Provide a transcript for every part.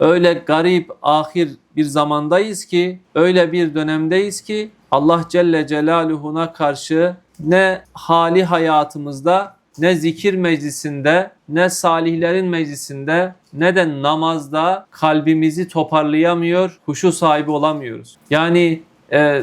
Öyle garip, ahir bir zamandayız ki, öyle bir dönemdeyiz ki Allah Celle Celaluhu'na karşı ne hali hayatımızda, ne zikir meclisinde, ne salihlerin meclisinde, ne de namazda kalbimizi toparlayamıyor, huşu sahibi olamıyoruz. Yani e,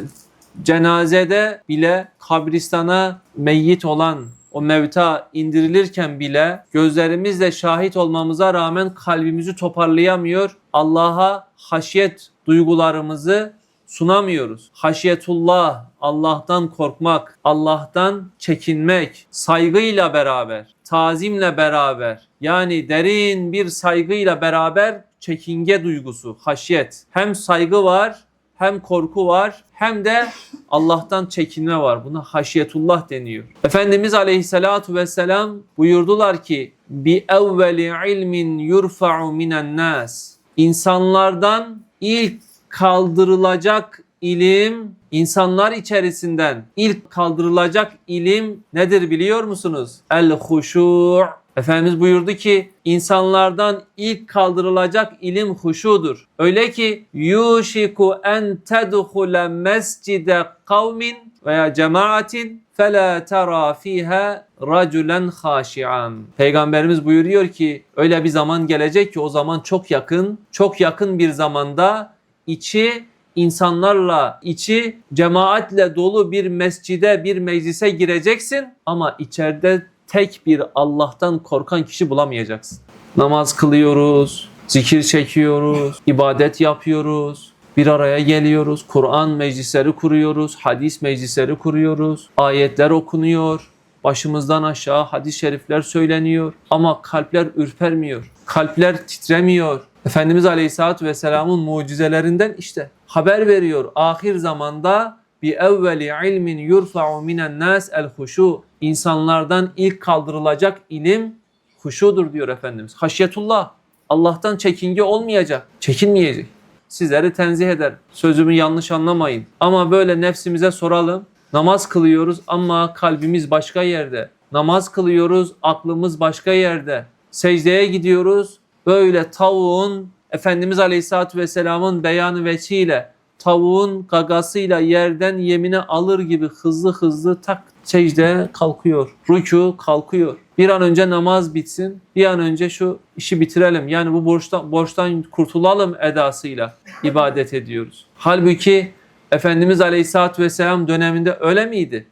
cenazede bile kabristana meyyit olan o mevta indirilirken bile gözlerimizle şahit olmamıza rağmen kalbimizi toparlayamıyor. Allah'a haşyet duygularımızı sunamıyoruz. Haşyetullah, Allah'tan korkmak, Allah'tan çekinmek, saygıyla beraber, tazimle beraber, yani derin bir saygıyla beraber çekinge duygusu, haşyet. Hem saygı var, hem korku var, hem de Allah'tan çekinme var. Buna haşyetullah deniyor. Efendimiz Aleyhisselatu vesselam buyurdular ki: "Bi evveli ilmin yurfa'u minen nas." İnsanlardan ilk kaldırılacak ilim, insanlar içerisinden ilk kaldırılacak ilim nedir biliyor musunuz? El huşu'. Efendimiz buyurdu ki insanlardan ilk kaldırılacak ilim huşudur. Öyle ki yuşiku en tedhule mescide kavmin veya cemaatin fela tera fiha raculen haşian. Peygamberimiz buyuruyor ki öyle bir zaman gelecek ki o zaman çok yakın, çok yakın bir zamanda içi insanlarla içi cemaatle dolu bir mescide, bir meclise gireceksin ama içeride tek bir Allah'tan korkan kişi bulamayacaksın. Namaz kılıyoruz, zikir çekiyoruz, ibadet yapıyoruz, bir araya geliyoruz, Kur'an meclisleri kuruyoruz, hadis meclisleri kuruyoruz, ayetler okunuyor, başımızdan aşağı hadis-i şerifler söyleniyor ama kalpler ürpermiyor, kalpler titremiyor. Efendimiz Aleyhisselatü Vesselam'ın mucizelerinden işte haber veriyor. Ahir zamanda bi evveli ilmin yurfa'u minen nas el huşu. İnsanlardan ilk kaldırılacak ilim huşudur diyor Efendimiz. Haşyetullah. Allah'tan çekinge olmayacak. Çekinmeyecek. Sizleri tenzih eder. Sözümü yanlış anlamayın. Ama böyle nefsimize soralım. Namaz kılıyoruz ama kalbimiz başka yerde. Namaz kılıyoruz, aklımız başka yerde. Secdeye gidiyoruz. Böyle tavuğun Efendimiz Aleyhisselatü Vesselam'ın beyanı veçiyle tavuğun gagasıyla yerden yemine alır gibi hızlı hızlı tak secdeye kalkıyor. Rükû kalkıyor. Bir an önce namaz bitsin. Bir an önce şu işi bitirelim. Yani bu borçtan, borçtan kurtulalım edasıyla ibadet ediyoruz. Halbuki Efendimiz Aleyhisselatü Vesselam döneminde öyle miydi?